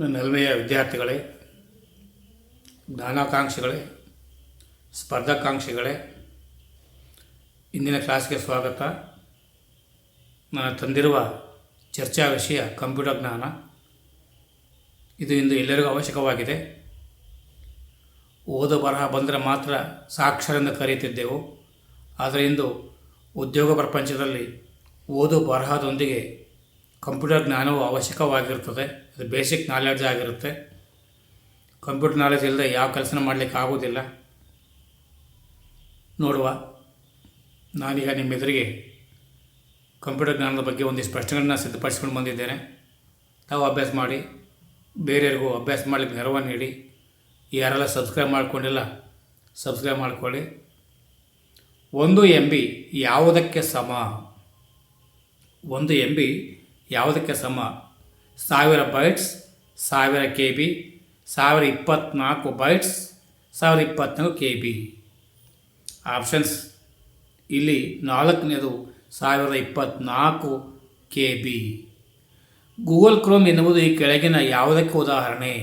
ಅಲ್ಮೆಯ ವಿದ್ಯಾರ್ಥಿಗಳೇ, ಜ್ಞಾನಾಕಾಂಕ್ಷಿಗಳೇ, ಸ್ಪರ್ಧಾಕಾಂಕ್ಷಿಗಳೇ, ಇಂದಿನ ಕ್ಲಾಸ್ಗೆ ಸ್ವಾಗತ. ನಾನು ತಂದಿರುವ ಚರ್ಚಾ ವಿಷಯ ಕಂಪ್ಯೂಟರ್ ಜ್ಞಾನ. ಇದು ಇಂದು ಎಲ್ಲರಿಗೂ ಅವಶ್ಯಕವಾಗಿದೆ. ಓದು ಬರಹ ಬಂದರೆ ಮಾತ್ರ ಸಾಕ್ಷರಎಂದು ಕರೆಯುತ್ತಿದ್ದೆವು. ಆದರೆ ಇಂದು ಉದ್ಯೋಗ ಪ್ರಪಂಚದಲ್ಲಿ ಓದು ಬರಹದೊಂದಿಗೆ ಕಂಪ್ಯೂಟರ್ ಜ್ಞಾನವು ಅವಶ್ಯಕವಾಗಿರುತ್ತದೆ ಅದು ಬೇಸಿಕ್ ನಾಲೆಡ್ಜ್ ಆಗಿರುತ್ತೆ. ಕಂಪ್ಯೂಟರ್ ನಾಲೆಜ್ ಇಲ್ಲದೆ ಯಾವ ಕೆಲಸನ ಮಾಡಲಿಕ್ಕೆ ಆಗೋದಿಲ್ಲ. ನೋಡುವ. ನಾನೀಗ ನಿಮ್ಮ ಎದುರಿಗೆ ಕಂಪ್ಯೂಟರ್ ಜ್ಞಾನದ ಬಗ್ಗೆ ಒಂದಿಷ್ಟು ಪ್ರಶ್ನೆಗಳನ್ನ ಸಿದ್ಧಪಡಿಸ್ಕೊಂಡು ಬಂದಿದ್ದೇನೆ. ತಾವು ಅಭ್ಯಾಸ ಮಾಡಿ, ಬೇರೆಯವರಿಗೂ ಅಭ್ಯಾಸ ಮಾಡಲಿಕ್ಕೆ ನೆರವನ್ನು ನೀಡಿ, ಯಾರೆಲ್ಲ ಸಬ್ಸ್ಕ್ರೈಬ್ ಮಾಡ್ಕೊಂಡಿಲ್ಲ ಸಬ್ಸ್ಕ್ರೈಬ್ ಮಾಡ್ಕೊಳ್ಳಿ. ಒಂದು ಎಂ ಬಿ ಯಾವುದಕ್ಕೆ ಸಮ? ಒಂದು ಎಂ ಬಿ ಯಾವುದಕ್ಕೆ ಸಮ? ಸಾವಿರ ಬೈಟ್ಸ್, ಸಾವಿರ ಕೆ ಬಿ ಸಾವಿರ ಇಪ್ಪತ್ತ್ನಾಲ್ಕು ಬೈಟ್ಸ್, ಸಾವಿರ ಇಪ್ಪತ್ತ್ನಾಲ್ಕು ಕೆ ಬಿ ಆಪ್ಷನ್ಸ್. ಇಲ್ಲಿ ನಾಲ್ಕನೇದು ಸಾವಿರದ ಇಪ್ಪತ್ತ್ನಾಲ್ಕು ಕೆ ಬಿ ಗೂಗಲ್ ಕ್ರೋಮ್ ಎನ್ನುವುದು ಈ ಕೆಳಗಿನ ಯಾವುದಕ್ಕೆ ಉದಾಹರಣೆ?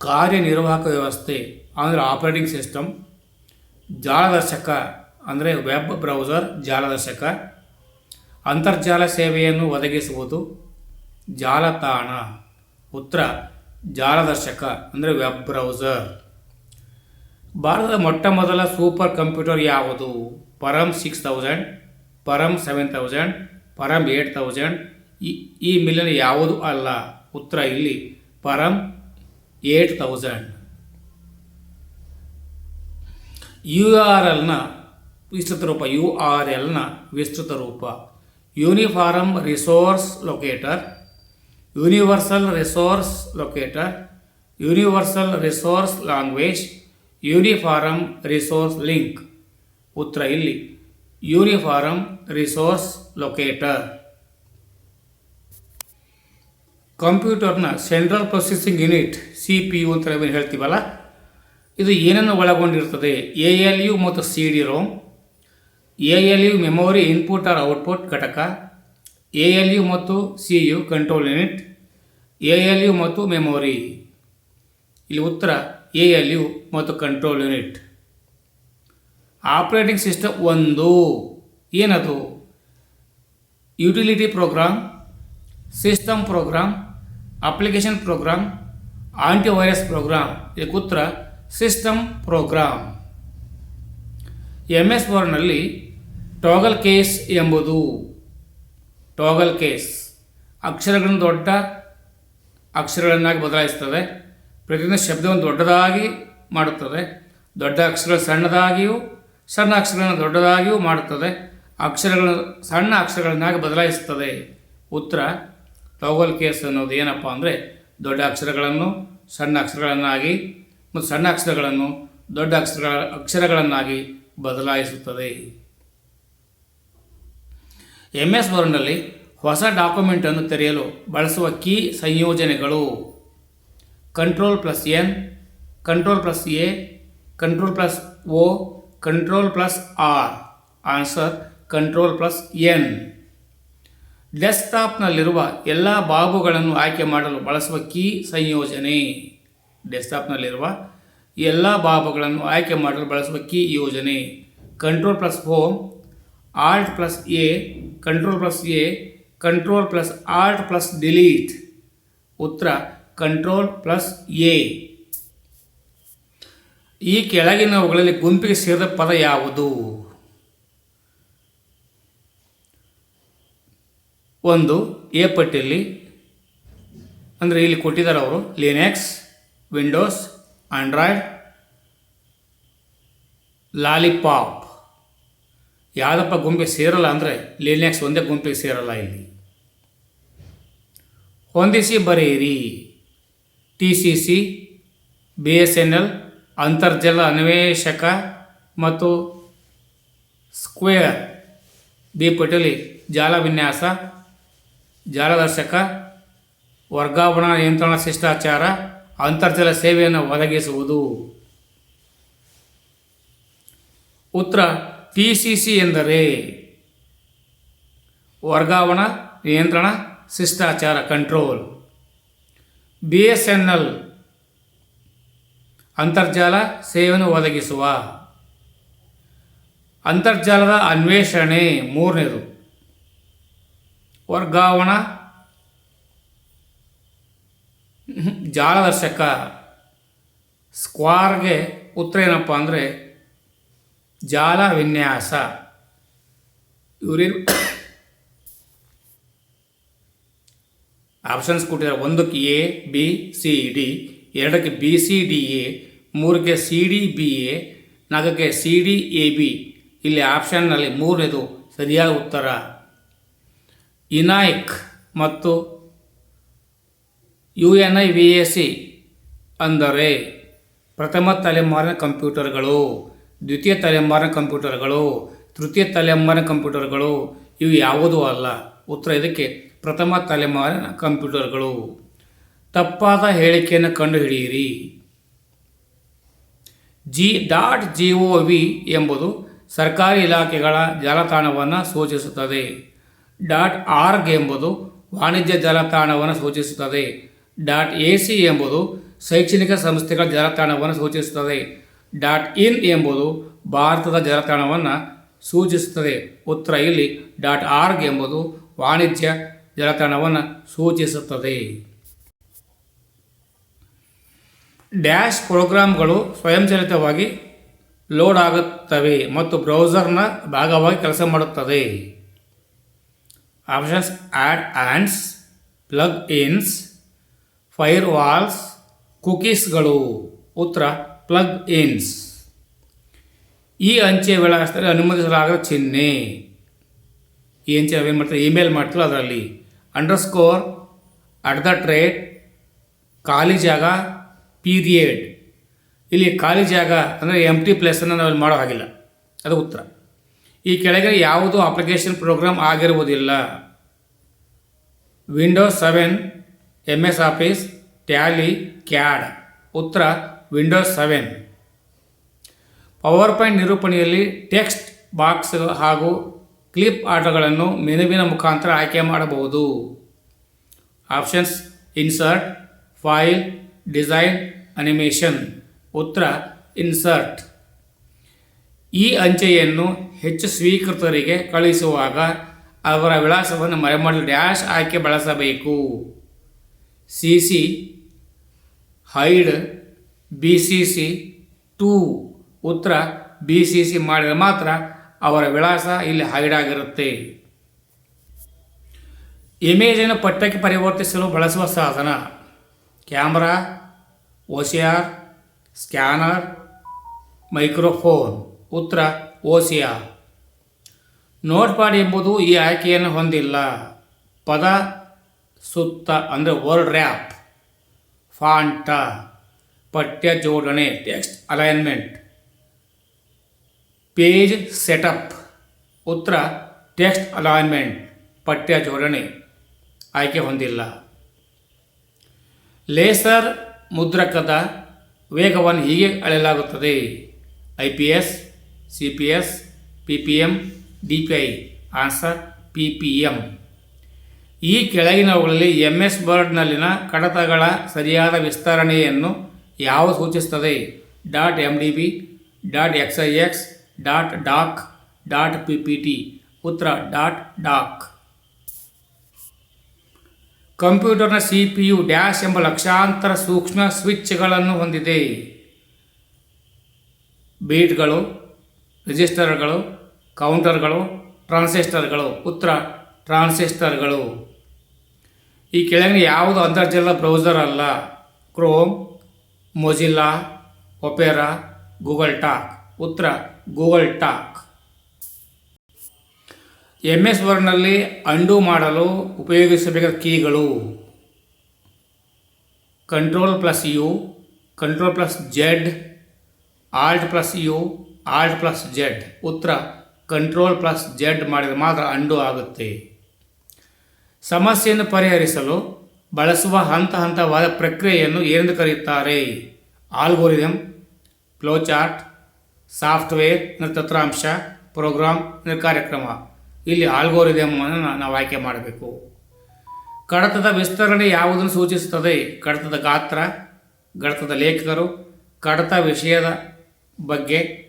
ಕಾರ್ಯನಿರ್ವಾಹಕ ವ್ಯವಸ್ಥೆ, ಅಂದರೆ ಆಪರೇಟಿಂಗ್ ಸಿಸ್ಟಮ್, ಜಾಲದರ್ಶಕ, ಅಂದರೆ ವೆಬ್ ಬ್ರೌಸರ್ ಜಾಲದರ್ಶಕ ಅಂತರ್ಜಾಲ ಸೇವೆಯನ್ನು ಒದಗಿಸುವುದು ಜಾಲತಾಣ. ಉತ್ತರ, ಜಾಲದರ್ಶಕ, ಅಂದರೆ ವೆಬ್ ಬ್ರೌಸರ್ ಭಾರತದ ಮೊಟ್ಟ ಮೊದಲ ಸೂಪರ್ ಕಂಪ್ಯೂಟರ್ ಯಾವುದು? Param six thousand Param seven thousand Param eight thousand ಈ ಈ ಮಿಲಿಯನ್ ಯಾವುದು ಅಲ್ಲ? ಉತ್ತರ ಇಲ್ಲಿ Param eight thousand U R ಎಲ್ನ ವಿಸ್ತೃತ ರೂಪ ಯು ಆರ್ ಎಲ್ನ ವಿಸ್ತೃತ ರೂಪ. Uniform resource locator universal resource locator universal resource language uniform resource link ಉತ್ತರ ಇಲ್ಲಿ. Uniform resource locator ಕಂಪ್ಯೂಟರ್ನ central processing unit C P U ಅಂತ ಹೇಳ್ತೀವಲ್ಲ? ಇದು ಏನನ್ನು ಒಳಗೊಂಡಿರ್ತದೆ ಎ ಎಲ್ ಯು ಮತ್ತು C D ROM A L U memory input or output ಘಟಕ, A L U ಮತ್ತು C U control unit, A L U ಮತ್ತು memory. ಇಲ್ಲಿ ಉತ್ತರ, ಎ ಎಲ್ ಯು ಮತ್ತು ಕಂಟ್ರೋಲ್ ಯೂನಿಟ್. ಆಪರೇಟಿಂಗ್ ಸಿಸ್ಟಮ್ ಒಂದು. ಏನದು? Utility program system program application program antivirus program ಇದಕ್ಕೆ ಉತ್ತರ, ಸಿಸ್ಟಮ್ ಪ್ರೋಗ್ರಾಮ್ ಎಂ ಎಸ್ ವರ್ಡ್ನಲ್ಲಿ ಟಾಗಲ್ ಕೇಸ್ ಎಂಬುದು ಟಾಗಲ್ ಕೇಸ್ ಅಕ್ಷರಗಳನ್ನು ದೊಡ್ಡ ಅಕ್ಷರಗಳನ್ನಾಗಿ ಬದಲಾಯಿಸ್ತದೆ. ಪ್ರತಿಯೊಂದು ಶಬ್ದವನ್ನು ದೊಡ್ಡದಾಗಿ ಮಾಡುತ್ತದೆ. ದೊಡ್ಡ ಅಕ್ಷರಗಳು ಸಣ್ಣದಾಗಿಯೂ ಸಣ್ಣ ಅಕ್ಷರಗಳನ್ನು ದೊಡ್ಡದಾಗಿಯೂ ಮಾಡುತ್ತದೆ. ಅಕ್ಷರಗಳನ್ನು ಸಣ್ಣ ಅಕ್ಷರಗಳನ್ನಾಗಿ ಬದಲಾಯಿಸುತ್ತದೆ ಉತ್ತರ ಟಾಗಲ್ ಕೇಸ್ ಅನ್ನೋದು ಏನಪ್ಪ ಅಂದರೆ ದೊಡ್ಡ ಅಕ್ಷರಗಳನ್ನು ಸಣ್ಣ ಅಕ್ಷರಗಳನ್ನಾಗಿ ಮತ್ತು ಸಣ್ಣ ಅಕ್ಷರಗಳನ್ನು ದೊಡ್ಡ ಅಕ್ಷರಗಳ ಅಕ್ಷರಗಳನ್ನಾಗಿ ಬದಲಾಯಿಸುತ್ತದೆ. ಎಂ ಎಸ್ ವರ್ಡ್ನಲ್ಲಿ ಹೊಸ ಡಾಕ್ಯುಮೆಂಟನ್ನು ತೆರೆಯಲು ಬಳಸುವ ಕೀ ಸಂಯೋಜನೆಗಳು. Control plus N control plus A control plus O control plus R answer control plus N ಡೆಸ್ಕ್ಟಾಪ್ನಲ್ಲಿರುವ ಎಲ್ಲ ಬಾಬುಗಳನ್ನು ಆಯ್ಕೆ ಮಾಡಲು ಬಳಸುವ ಕೀ ಸಂಯೋಜನೆ. ಡೆಸ್ಕ್ಟಾಪ್ನಲ್ಲಿರುವ ಎಲ್ಲ ಬಾಬುಗಳನ್ನು ಆಯ್ಕೆ ಮಾಡಲು ಬಳಸುವ ಕೀ ಯೋಜನೆ. Control plus home alt plus A control plus A control plus alt plus delete ಉತ್ತರ ಕಂಟ್ರೋಲ್ ಪ್ಲಸ್ ಎ ಈ ಕೆಳಗಿನವುಗಳಲ್ಲಿ ಗುಂಪಿಗೆ ಸೇರಿದ ಪದ ಯಾವುದು? ಒಂದು ಎ ಪಟ್ಟಿಯಲ್ಲಿ, ಅಂದರೆ ಇಲ್ಲಿ ಕೊಟ್ಟಿದ್ದಾರೆ ಅವರು ಲಿನೆಕ್ಸ್ ವಿಂಡೋಸ್ ಆಂಡ್ರಾಯ್ಡ್ ಲಾಲಿಪಾಪ್ ಯಾವುದಪ್ಪ ಗುಂಪಿಗೆ ಸೇರಲ್ಲ ಅಂದರೆ ಲಿನೆಕ್ಸ್ ಒಂದೇ ಗುಂಪಿಗೆ ಸೇರಲ್ಲ ಇಲ್ಲಿ. ಹೊಂದಿಸಿ ಬರೆಯಿರಿ. T C C B S N L ಅಂತರ್ಜಲ ಅನ್ವೇಷಕ ಮತ್ತು ಸ್ಕ್ವೇರ್. ಬಿ ಪಟೇಲಿ, ಜಾಲ ವಿನ್ಯಾಸ, ಜಾಲದರ್ಶಕ, ವರ್ಗಾವಣಾ ನಿಯಂತ್ರಣ ಶಿಷ್ಟಾಚಾರ ಅಂತರ್ಜಲ ಸೇವೆಯನ್ನು ಒದಗಿಸುವುದು. ಉತ್ತರ ಪಿ ಸಿ ಸಿ ಎಂದರೆ ವರ್ಗಾವಣಾ, ನಿಯಂತ್ರಣ, ಶಿಷ್ಟಾಚಾರ, control. B S N L, ಅಂತರ್ಜಾಲ ಸೇವೆಯನ್ನು ಒದಗಿಸುವ. ಅಂತರ್ಜಾಲದ ಅನ್ವೇಷಣೆ ಮೂರನೇದು. ವರ್ಗಾವಣಾ ಜಾಲದರ್ಶಕ ಸ್ಕ್ವಾರ್ಗೆ ಉತ್ತರ ಏನಪ್ಪ ಅಂದರೆ ಜಾಲ ವಿನ್ಯಾಸ. ಇವ್ರೇನು ಆಪ್ಷನ್ಸ್ ಕೊಟ್ಟಿದ್ದಾರೆ. ಒಂದಕ್ಕೆ ಎ ಬಿ ಸಿ ಡಿ ಎರಡಕ್ಕೆ ಬಿ ಸಿ ಡಿ ಎ ಮೂರಕ್ಕೆ ಸಿ ಡಿ ಬಿ ಎ ನಾಲ್ಕಕ್ಕೆ ಸಿ ಡಿ ಎ ಬಿ ಇಲ್ಲಿ ಆಪ್ಷನ್ನಲ್ಲಿ ಮೂರನೇದು ಸರಿಯಾದ ಉತ್ತರ. ಇನಾಯ್ಕ್ ಮತ್ತು U N I V A C ಅಂದರೆ ಪ್ರಥಮ ತಲೆಮಾರಿನ ಕಂಪ್ಯೂಟರ್ಗಳು, ದ್ವಿತೀಯ ತಲೆಮಾರಿನ ಕಂಪ್ಯೂಟರ್ಗಳು, ತೃತೀಯ ತಲೆಮಾರಿನ ಕಂಪ್ಯೂಟರ್ಗಳು, ಇವು ಯಾವುದೂ ಅಲ್ಲ. ಉತ್ತರ ಇದಕ್ಕೆ ಪ್ರಥಮ ತಲೆಮಾರಿನ ಕಂಪ್ಯೂಟರ್ಗಳು. ತಪ್ಪಾದ ಹೇಳಿಕೆಯನ್ನು ಕಂಡುಹಿಡಿಯಿರಿ. G dot G O V ಎಂಬುದು ಸರ್ಕಾರಿ ಇಲಾಖೆಗಳ ಜಾಲತಾಣವನ್ನು ಸೂಚಿಸುತ್ತದೆ. ಡಾಟ್ ಆರ್ಗ್ ಎಂಬುದು ವಾಣಿಜ್ಯ ಜಾಲತಾಣವನ್ನು ಸೂಚಿಸುತ್ತದೆ. ಡಾಟ್ ಎ ಸಿ ಎಂಬುದು ಶೈಕ್ಷಣಿಕ ಸಂಸ್ಥೆಗಳ ಜಾಲತಾಣವನ್ನು ಸೂಚಿಸುತ್ತದೆ. ಡಾಟ್ ಇನ್ ಎಂಬುದು ಭಾರತದ ಜಾಲತಾಣವನ್ನು ಸೂಚಿಸುತ್ತದೆ. ಉತ್ತರ ಇಲ್ಲಿ ಡಾಟ್ ಆರ್ಗ್ ಎಂಬುದು ವಾಣಿಜ್ಯ ಜಾಲತಾಣವನ್ನು ಸೂಚಿಸುತ್ತದೆ. ಡ್ಯಾಶ್ ಪ್ರೋಗ್ರಾಮ್ಗಳು ಸ್ವಯಂಚಾಲಿತವಾಗಿ ಲೋಡ್ ಆಗುತ್ತವೆ ಮತ್ತು ಬ್ರೌಸರ್ನ ಭಾಗವಾಗಿ ಕೆಲಸ ಮಾಡುತ್ತದೆ. Options add ons plug ins firewalls ಕುಕೀಸ್ಗಳು ಉತ್ತರ ಪ್ಲಗ್ ಇನ್ಸ್ ಈ ಅಂಚೆ ವಿಳಾಸದಲ್ಲಿ ಅನುಮತಿಸಲಾಗದ ಚಿಹ್ನೆ. ಈ ಅಂಚೆ ನಾವೇನು ಮಾಡ್ತೀವಿ? ಇಮೇಲ್ ಮಾಡ್ತೀವಿ ಅದರಲ್ಲಿ. ಅಂಡರ್ಸ್ಕೋರ್ ಅಟ್ ದ ಟ್ರೇಟ್ ಖಾಲಿ ಜಾಗ ಪೀರಿಯಡ್ ಇಲ್ಲಿ ಖಾಲಿ ಜಾಗ ಅಂದರೆ ಎಂ ಟಿ ಪ್ಲೇಸನ್ನು ನಾವಿಲ್ಲಿ ಮಾಡೋ ಹಾಗಿಲ್ಲ. ಅದು ಉತ್ತರ ಈ ಕೆಳಗೆ ಯಾವುದೂ ಅಪ್ಲಿಕೇಶನ್ ಪ್ರೋಗ್ರಾಮ್ ಆಗಿರುವುದಿಲ್ಲ. Windows seven M S Office Tally CAD ಉತ್ತರ ವಿಂಡೋಸ್ ಸೆವೆನ್ ಪವರ್ ಪಾಯಿಂಟ್ ನಿರೂಪಣೆಯಲ್ಲಿ ಟೆಕ್ಸ್ಟ್ ಬಾಕ್ಸ್ ಹಾಗೂ ಕ್ಲಿಪ್ ಆಟಗಳನ್ನು ಮೆನುವಿನ ಮುಖಾಂತರ ಆಯ್ಕೆ ಮಾಡಬಹುದು. Options insert file design animation ಉತ್ತರ ಇನ್ಸರ್ಟ್ ಈ ಅಂಚೆಯನ್ನು ಹೆಚ್ಚು ಸ್ವೀಕೃತರಿಗೆ ಕಳುಹಿಸುವಾಗ ಅವರ ವಿಳಾಸವನ್ನು ಮರೆಮಾಡಲು ಡ್ಯಾಶ್ ಆಯ್ಕೆ ಬಳಸಬೇಕು. C C hide B C C to ಉತ್ತರ ಬಿ ಸಿ ಸಿ ಮಾಡಿದರೆ ಮಾತ್ರ ಅವರ ವಿಳಾಸ ಇಲ್ಲಿ ಹೈಡ್ ಆಗಿರುತ್ತೆ. ಇಮೇಜನ್ನು ಪಠ್ಯಕ್ಕೆ ಪರಿವರ್ತಿಸಲು ಬಳಸುವ ಸಾಧನ. Camera O C R scanner microphone ಉತ್ತರ ಓ ಸಿ ಆರ್ ನೋಟ್ಪ್ಯಾಡ್ ಎಂಬುದು ಈ ಆಯ್ಕೆಯನ್ನು ಹೊಂದಿಲ್ಲ. ಪದ ಸುತ್ತ, ಅಂದರೆ ವರ್ಡ್ ರ್ಯಾಪ್ ಫಾಂಟ ಪಠ್ಯ ಜೋಡಣೆ ಟೆಕ್ಸ್ಟ್ ಅಲೈನ್ಮೆಂಟ್ ಪೇಜ್ ಸೆಟಪ್ ಉತ್ತರ ಟೆಕ್ಸ್ಟ್ ಅಲೈನ್ಮೆಂಟ್ ಪಠ್ಯ ಜೋಡಣೆ, ಆಯ್ಕೆ ಹೊಂದಿಲ್ಲ. ಲೇಸರ್ ಮುದ್ರಕದ ವೇಗವನ್ನು ಹೀಗೆ ಅಳೆಯಲಾಗುತ್ತದೆ. I P S C P S P P M D P I answer P P M ಈ ಕೆಳಗಿನವುಗಳಲ್ಲಿ ಎಂ ಎಸ್ ಬರ್ಡ್ನಲ್ಲಿನ ಕಡತಗಳ ಸರಿಯಾದ ವಿಸ್ತರಣೆಯನ್ನು ಯಾವ ಸೂಚಿಸುತ್ತದೆ? Dot M D B dot X I X dot doc, dot P P T ಉತ್ತರ, dot doc. ಕಂಪ್ಯೂಟರ್ನ C P U dash ಎಂಬ ಲಕ್ಷಾಂತರ ಸೂಕ್ಷ್ಮ ಸ್ವಿಚ್ಗಳನ್ನು ಹೊಂದಿದೆ. ಬೀಟ್ಗಳು, ರಿಜಿಸ್ಟರ್ಗಳು, ಕೌಂಟರ್ಗಳು, ಟ್ರಾನ್ಸಿಸ್ಟರ್ಗಳು. ಉತ್ತರ, ಟ್ರಾನ್ಸಿಸ್ಟರ್ಗಳು. ಈ ಕೆಳಗಿನ ಯಾವುದು ಅಂತರ್ಜಾಲ ಬ್ರೌಸರ್ ಅಲ್ಲ Chrome Mozilla Opera Google Talk ಉತ್ತರ ಗೂಗಲ್ ಟಾಕ್ ಎಂ ಎಸ್ ವರ್ಡ್ನಲ್ಲಿ ಅಂಡು ಮಾಡಲು ಉಪಯೋಗಿಸಬೇಕಾದ ಕೀಗಳು control plus U control plus Z alt plus U alt plus Z ಉತ್ತರ ಕಂಟ್ರೋಲ್ ಪ್ಲಸ್ ಜೆಡ್ ಮಾಡಿದರೆ ಮಾತ್ರ ಅಂಡು ಆಗುತ್ತೆ. ಸಮಸ್ಯೆಯನ್ನು ಪರಿಹರಿಸಲು ಬಳಸುವ ಹಂತ ಹಂತವಾದ ಪ್ರಕ್ರಿಯೆಯನ್ನು ಏನೆಂದು ಕರೆಯುತ್ತಾರೆ? ಆಲ್ಗೋರಿದಮ್ ಫ್ಲೋಚಾರ್ಟ್ ಸಾಫ್ಟ್ವೇರ್ ತತ್ರಾಂಶ ಪ್ರೋಗ್ರಾಮ್ ಕಾರ್ಯಕ್ರಮ. ಇಲ್ಲಿ ಆಲ್ಗೋರಿದಮ್ ಅನ್ನು ನಾವು ಆಯ್ಕೆ ಮಾಡಬೇಕು. ಕಡತದ ವಿಸ್ತರಣೆ ಯಾವುದನ್ನು ಸೂಚಿಸುತ್ತದೆ? ಕಡತದ ಗಾತ್ರ, ಕಡತದ ಲೇಖಕರು, ಕಡತ ವಿಷಯದ ಬಗ್ಗೆ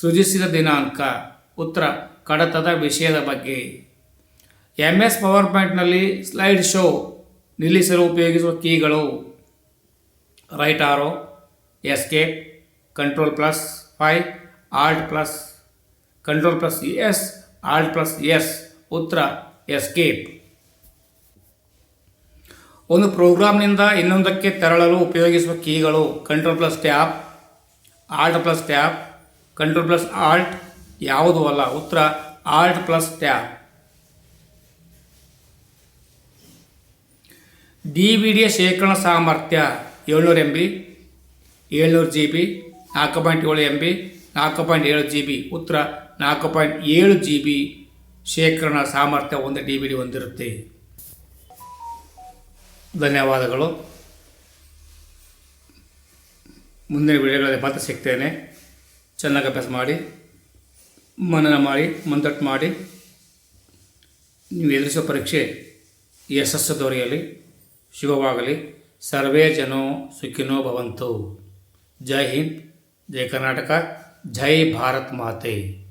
ಸೃಜಿಸಿದ ದಿನಾಂಕ. ಉತ್ತರ, ಕಡತದ ವಿಷಯದ ಬಗ್ಗೆ. ಎಂ ಎಸ್ ಪವರ್ ಪಾಯಿಂಟ್ನಲ್ಲಿ ಸ್ಲೈಡ್ ಶೋ ನಿಲ್ಲಿಸಲು ಉಪಯೋಗಿಸುವ ಕೀಗಳು. Right arrow escape control plus F alt plus control plus S alt plus S ಉತ್ತರ ಎಸ್ಕೇಪ್ ಒಂದು ಪ್ರೋಗ್ರಾಮ್ನಿಂದ ಇನ್ನೊಂದಕ್ಕೆ ತೆರಳಲು ಉಪಯೋಗಿಸುವ ಕೀಗಳು control plus tab alt plus tab control plus alt ಯಾವುದೂ ಅಲ್ಲ, ಉತ್ತರ alt plus tab D V ಡಿಯ ಶೇಖರಣಾ ಸಾಮರ್ಥ್ಯ ಏಳ್ನೂರು ಎಂ ಬಿ ಏಳ್ನೂರು ಜಿ ಬಿ ನಾಲ್ಕು ಪಾಯಿಂಟ್ ಏಳು ಎಂ ಬಿ ನಾಲ್ಕು ಪಾಯಿಂಟ್ ಏಳು ಜಿ ಬಿ ಉತ್ತರ, ನಾಲ್ಕು ಪಾಯಿಂಟ್ ಏಳು ಜಿ ಬಿ ಶೇಖರಣಾ ಸಾಮರ್ಥ್ಯ ಒಂದು ಡಿ ವಿ ಡಿ ಹೊಂದಿರುತ್ತೆ. ಧನ್ಯವಾದಗಳು. ಮುಂದಿನ ವಿಡಿಯೋಗಳಲ್ಲಿ ಮಾತ್ರ ಸಿಗ್ತೇನೆ. ಚೆನ್ನಾಗಿ ಅಭ್ಯಾಸ ಮಾಡಿ, ಮನನ ಮಾಡಿ ಮುಂದಟ್ಟು ಮಾಡಿ. ನೀವು ಎದುರಿಸೋ ಪರೀಕ್ಷೆ ಯಶಸ್ಸು ದೊರೆಯಲಿ. ಶುಭವಾಗಲಿ ಸರ್ವೇ ಜನೋ ಸುಖಿನೋ ಭವಂತು. ಜೈ ಹಿಂದ್ ಜೈ ಕರ್ನಾಟಕ ಜೈ ಭಾರತ್ ಮಾತೆ.